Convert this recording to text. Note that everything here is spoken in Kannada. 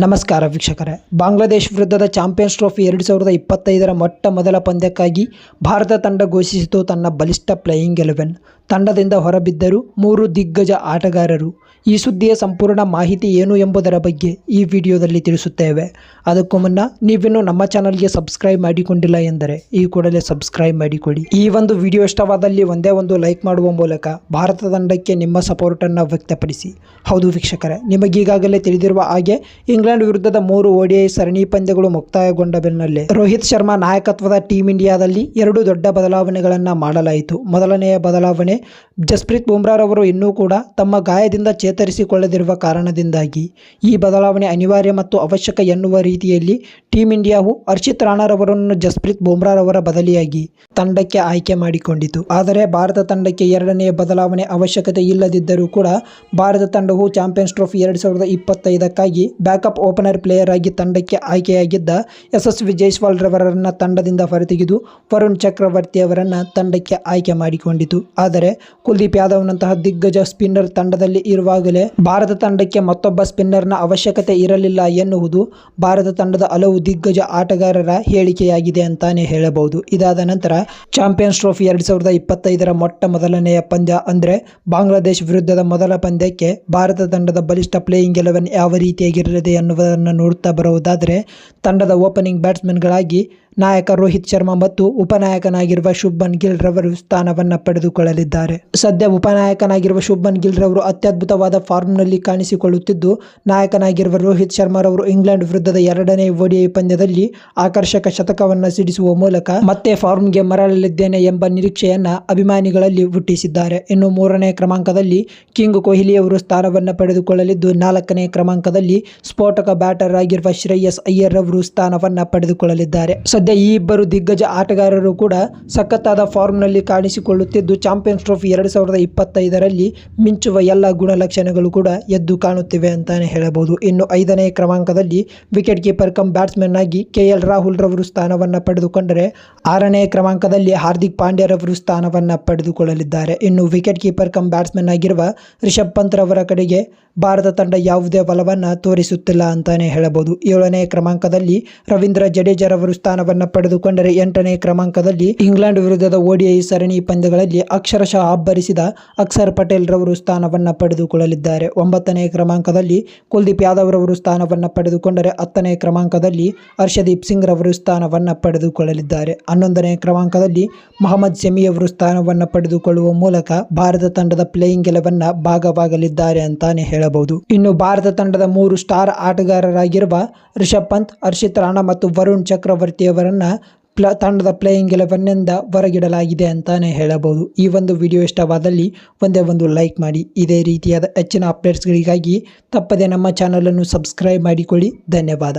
ನಮಸ್ಕಾರ ವೀಕ್ಷಕರೇ. ಬಾಂಗ್ಲಾದೇಶ್ ವಿರುದ್ಧದ ಚಾಂಪಿಯನ್ಸ್ ಟ್ರೋಫಿ ಎರಡು ಸಾವಿರದ ಇಪ್ಪತ್ತೈದರ ಮೊಟ್ಟ ಮೊದಲ ಪಂದ್ಯಕ್ಕಾಗಿ ಭಾರತ ತಂಡ ಘೋಷಿಸಿತು ತನ್ನ ಬಲಿಷ್ಠ ಪ್ಲೇಯಿಂಗ್ ಎಲೆವೆನ್. ತಂಡದಿಂದ ಹೊರಬಿದ್ದರು ಮೂರು ದಿಗ್ಗಜ ಆಟಗಾರರು. ಈ ಸುದ್ದಿಯ ಸಂಪೂರ್ಣ ಮಾಹಿತಿ ಏನು ಎಂಬುದರ ಬಗ್ಗೆ ಈ ವಿಡಿಯೋದಲ್ಲಿ ತಿಳಿಸುತ್ತೇವೆ. ಅದಕ್ಕೂ ಮುನ್ನ ನೀವಿನ್ನು ನಮ್ಮ ಚಾನಲ್ಗೆ ಸಬ್ಸ್ಕ್ರೈಬ್ ಮಾಡಿಕೊಂಡಿಲ್ಲ ಎಂದರೆ ಈ ಕೂಡಲೇ ಸಬ್ಸ್ಕ್ರೈಬ್ ಮಾಡಿಕೊಡಿ. ಈ ಒಂದು ವಿಡಿಯೋ ಇಷ್ಟವಾದಲ್ಲಿ ಒಂದೇ ಒಂದು ಲೈಕ್ ಮಾಡುವ ಮೂಲಕ ಭಾರತ ತಂಡಕ್ಕೆ ನಿಮ್ಮ ಸಪೋರ್ಟನ್ನು ವ್ಯಕ್ತಪಡಿಸಿ. ಹೌದು ವೀಕ್ಷಕರೇ, ನಿಮಗೀಗಾಗಲೇ ತಿಳಿದಿರುವ ಹಾಗೆ ಇಂಗ್ಲೆಂಡ್ ವಿರುದ್ಧದ ಮೂರು ಓಡಿಐ ಸರಣಿ ಪಂದ್ಯಗಳು ಮುಕ್ತಾಯಗೊಂಡ ಬೆನ್ನಲ್ಲೇ ರೋಹಿತ್ ಶರ್ಮಾ ನಾಯಕತ್ವದ ಟೀಂ ಇಂಡಿಯಾದಲ್ಲಿ ಎರಡು ದೊಡ್ಡ ಬದಲಾವಣೆಗಳನ್ನು ಮಾಡಲಾಯಿತು. ಮೊದಲನೆಯ ಬದಲಾವಣೆ ಜಸ್ಪ್ರೀತ್ ಬುಮ್ರಾರವರು ಇನ್ನೂ ಕೂಡ ತಮ್ಮ ಗಾಯದಿಂದ ಚೇತರಿಸಿಕೊಳ್ಳದಿರುವ ಕಾರಣದಿಂದಾಗಿ ಈ ಬದಲಾವಣೆ ಅನಿವಾರ್ಯ ಮತ್ತು ಅವಶ್ಯಕ ಎನ್ನುವ ರೀತಿಯಲ್ಲಿ ಟೀಂ ಇಂಡಿಯಾವು ಹರ್ಷಿತ್ ರಾಣಾರವರನ್ನು ಜಸ್ಪ್ರೀತ್ ಬುಮ್ರಾರವರ ಬದಲಿಯಾಗಿ ತಂಡಕ್ಕೆ ಆಯ್ಕೆ ಮಾಡಿಕೊಂಡಿತು. ಆದರೆ ಭಾರತ ತಂಡಕ್ಕೆ ಎರಡನೆಯ ಬದಲಾವಣೆ ಅವಶ್ಯಕತೆ ಇಲ್ಲದಿದ್ದರೂ ಕೂಡ ಭಾರತ ತಂಡವು ಚಾಂಪಿಯನ್ಸ್ ಟ್ರೋಫಿ ಎರಡು ಸಾವಿರದ ಇಪ್ಪತ್ತೈದಕ್ಕಾಗಿ ಬ್ಯಾಕಪ್ ಓಪನರ್ ಪ್ಲೇಯರ್ ಆಗಿ ತಂಡಕ್ಕೆ ಆಯ್ಕೆಯಾಗಿದ್ದ ಯಶಸ್ವಿ ಜೈಸ್ವಾಲ್ ರವರನ್ನ ತಂಡದಿಂದ ಹೊರತೆಗೆದು ವರುಣ್ ಚಕ್ರವರ್ತಿ ಅವರನ್ನು ತಂಡಕ್ಕೆ ಆಯ್ಕೆ ಮಾಡಿಕೊಂಡಿತು. ಆದರೆ ಕುಲ್ದೀಪ್ ಯಾದವ್ನಂತಹ ದಿಗ್ಗಜ ಸ್ಪಿನ್ನರ್ ತಂಡದಲ್ಲಿ ಇರುವಾಗಲೇ ಭಾರತ ತಂಡಕ್ಕೆ ಮತ್ತೊಬ್ಬ ಸ್ಪಿನ್ನರ್ನ ಅವಶ್ಯಕತೆ ಇರಲಿಲ್ಲ ಎನ್ನುವುದು ಭಾರತ ತಂಡದ ಹಲವು ದಿಗ್ಗಜ ಆಟಗಾರರ ಹೇಳಿಕೆಯಾಗಿದೆ ಅಂತಾನೆ ಹೇಳಬಹುದು. ಇದಾದ ನಂತರ ಚಾಂಪಿಯನ್ಸ್ ಟ್ರೋಫಿ ಎರಡು ಸಾವಿರದ ಇಪ್ಪತ್ತೈದರ ಮೊಟ್ಟ ಮೊದಲನೆಯ ಪಂದ್ಯ ಅಂದರೆ ಬಾಂಗ್ಲಾದೇಶ್ ವಿರುದ್ಧದ ಮೊದಲ ಪಂದ್ಯಕ್ಕೆ ಭಾರತ ತಂಡದ ಬಲಿಷ್ಠ ಪ್ಲೇಯಿಂಗ್ ಎಲೆವೆನ್ ಯಾವ ರೀತಿಯಾಗಿರಲಿದೆ ಎನ್ನುವುದನ್ನು ನೋಡುತ್ತಾ ಬರುವುದಾದರೆ, ತಂಡದ ಓಪನಿಂಗ್ ಬ್ಯಾಟ್ಸ್ಮನ್ಗಳಾಗಿ ನಾಯಕ ರೋಹಿತ್ ಶರ್ಮಾ ಮತ್ತು ಉಪನಾಯಕನಾಗಿರುವ ಶುಭನ್ ಗಿಲ್ ರವರು ಸ್ಥಾನವನ್ನು ಪಡೆದುಕೊಳ್ಳಲಿದ್ದಾರೆ. ಸದ್ಯ ಉಪನಾಯಕನಾಗಿರುವ ಶುಭನ್ ಗಿಲ್ ರವರು ಅತ್ಯದ್ಭುತವಾದ ಫಾರ್ಮ್ನಲ್ಲಿ ಕಾಣಿಸಿಕೊಳ್ಳುತ್ತಿದ್ದು, ನಾಯಕನಾಗಿರುವ ರೋಹಿತ್ ಶರ್ಮಾರವರು ಇಂಗ್ಲೆಂಡ್ ವಿರುದ್ಧದ ಎರಡನೇ ಒಡಿಐ ಪಂದ್ಯದಲ್ಲಿ ಆಕರ್ಷಕ ಶತಕವನ್ನು ಸಿಡಿಸುವ ಮೂಲಕ ಮತ್ತೆ ಫಾರ್ಮ್ಗೆ ಮರಳಲಿದ್ದೇನೆ ಎಂಬ ನಿರೀಕ್ಷೆಯನ್ನ ಅಭಿಮಾನಿಗಳಲ್ಲಿ ಹುಟ್ಟಿಸಿದ್ದಾರೆ. ಇನ್ನು ಮೂರನೇ ಕ್ರಮಾಂಕದಲ್ಲಿ ಕಿಂಗ್ ಕೊಹ್ಲಿಯವರು ಸ್ಥಾನವನ್ನು ಪಡೆದುಕೊಳ್ಳಲಿದ್ದು, ನಾಲ್ಕನೇ ಕ್ರಮಾಂಕದಲ್ಲಿ ಸ್ಫೋಟಕ ಬ್ಯಾಟರ್ ಆಗಿರುವ ಶ್ರೇಯಸ್ ಅಯ್ಯರ್ ಅವರು ಸ್ಥಾನವನ್ನ ಪಡೆದುಕೊಳ್ಳಲಿದ್ದಾರೆ. ಸದ್ಯ ಈ ಇಬ್ಬರು ದಿಗ್ಗಜ ಆಟಗಾರರು ಕೂಡ ಸಖತ್ತಾದ ಫಾರ್ಮ್ನಲ್ಲಿ ಕಾಣಿಸಿಕೊಳ್ಳುತ್ತಿದ್ದು, ಚಾಂಪಿಯನ್ಸ್ ಟ್ರೋಫಿ ಎರಡು ಸಾವಿರದ ಇಪ್ಪತ್ತೈದರಲ್ಲಿ ಮಿಂಚುವ ಎಲ್ಲ ಗುಣಲಕ್ಷಣಗಳು ಕೂಡ ಎದ್ದು ಕಾಣುತ್ತಿವೆ ಅಂತಾನೆ ಹೇಳಬಹುದು. ಇನ್ನು ಐದನೇ ಕ್ರಮಾಂಕದಲ್ಲಿ ವಿಕೆಟ್ ಕೀಪರ್ ಕಮ್ ಬ್ಯಾಟ್ಸ್ಮನ್ ಆಗಿ ಕೆ ಎಲ್ ರಾಹುಲ್ ರವರು ಸ್ಥಾನವನ್ನ ಪಡೆದುಕೊಂಡರೆ, ಆರನೇ ಕ್ರಮಾಂಕದಲ್ಲಿ ಹಾರ್ದಿಕ್ ಪಾಂಡ್ಯ ರವರು ಸ್ಥಾನವನ್ನ ಪಡೆದುಕೊಳ್ಳಲಿದ್ದಾರೆ. ಇನ್ನು ವಿಕೆಟ್ ಕೀಪರ್ ಕಮ್ ಬ್ಯಾಟ್ಸ್ಮನ್ ಆಗಿರುವ ರಿಷಬ್ ಪಂತ್ ರವರ ಕಡೆಗೆ ಭಾರತ ತಂಡ ಯಾವುದೇ ಬಲವನ್ನ ತೋರಿಸುತ್ತಿಲ್ಲ. ಅಂತಾನೆ ಹೇಳಬಹುದು. ಏಳನೇ ಕ್ರಮಾಂಕದಲ್ಲಿ ರವೀಂದ್ರ ಜಡೇಜರವರು ಸ್ಥಾನವನ್ನು ಪಡೆದುಕೊಂಡರೆ ಎಂಟನೇ ಕ್ರಮಾಂಕದಲ್ಲಿ ಇಂಗ್ಲೆಂಡ್ ವಿರುದ್ಧದ ಓಡಿಐ ಸರಣಿ ಪಂದ್ಯಗಳಲ್ಲಿ ಅಕ್ಷರಶಃ ಅಬ್ಬರಿಸಿದ ಅಕ್ಷರ್ ಪಟೇಲ್ ರವರು ಸ್ಥಾನವನ್ನು ಪಡೆದುಕೊಳ್ಳಲಿದ್ದಾರೆ. ಒಂಬತ್ತನೇ ಕ್ರಮಾಂಕದಲ್ಲಿ ಕುಲ್ದೀಪ್ ಯಾದವ್ ರವರು ಸ್ಥಾನವನ್ನು ಪಡೆದುಕೊಂಡರೆ ಹತ್ತನೇ ಕ್ರಮಾಂಕದಲ್ಲಿ ಹರ್ಷದೀಪ್ ಸಿಂಗ್ ರವರು ಸ್ಥಾನವನ್ನು ಪಡೆದುಕೊಳ್ಳಲಿದ್ದಾರೆ. ಹನ್ನೊಂದನೇ ಕ್ರಮಾಂಕದಲ್ಲಿ ಮೊಹಮ್ಮದ್ ಶಮಿ ಅವರು ಸ್ಥಾನವನ್ನು ಪಡೆದುಕೊಳ್ಳುವ ಮೂಲಕ ಭಾರತ ತಂಡದ ಪ್ಲೇಯಿಂಗ್ ಗೆಲವನ್ನು ಭಾಗವಾಗಲಿದ್ದಾರೆ ಅಂತಾನೆ ಹೇಳಬಹುದು. ಇನ್ನು ಭಾರತ ತಂಡದ ಮೂರು ಸ್ಟಾರ್ ಆಟಗಾರರಾಗಿರುವ ರಿಷಬ್ ಪಂತ್, ಹರ್ಷಿತ್ ರಾಣಾ ಮತ್ತು ವರುಣ್ ಚಕ್ರವರ್ತಿಯವರನ್ನು ಪ್ಲ, ತಂಡದ ಪ್ಲೇಯಿಂಗ್ ಎಲೆವನ್ನಿಂದ ಹೊರಗಿಡಲಾಗಿದೆ ಅಂತಾನೆ ಹೇಳಬಹುದು. ಈ ಒಂದು ವಿಡಿಯೋ ಇಷ್ಟವಾದಲ್ಲಿ ಒಂದೇ ಒಂದು ಲೈಕ್ ಮಾಡಿ. ಇದೇ ರೀತಿಯಾದ ಹೆಚ್ಚಿನ ಅಪ್ಡೇಟ್ಸ್ಗಳಿಗಾಗಿ ತಪ್ಪದೆ ನಮ್ಮ ಚಾನಲನ್ನು ಸಬ್ಸ್ಕ್ರೈಬ್ ಮಾಡಿಕೊಳ್ಳಿ. ಧನ್ಯವಾದ.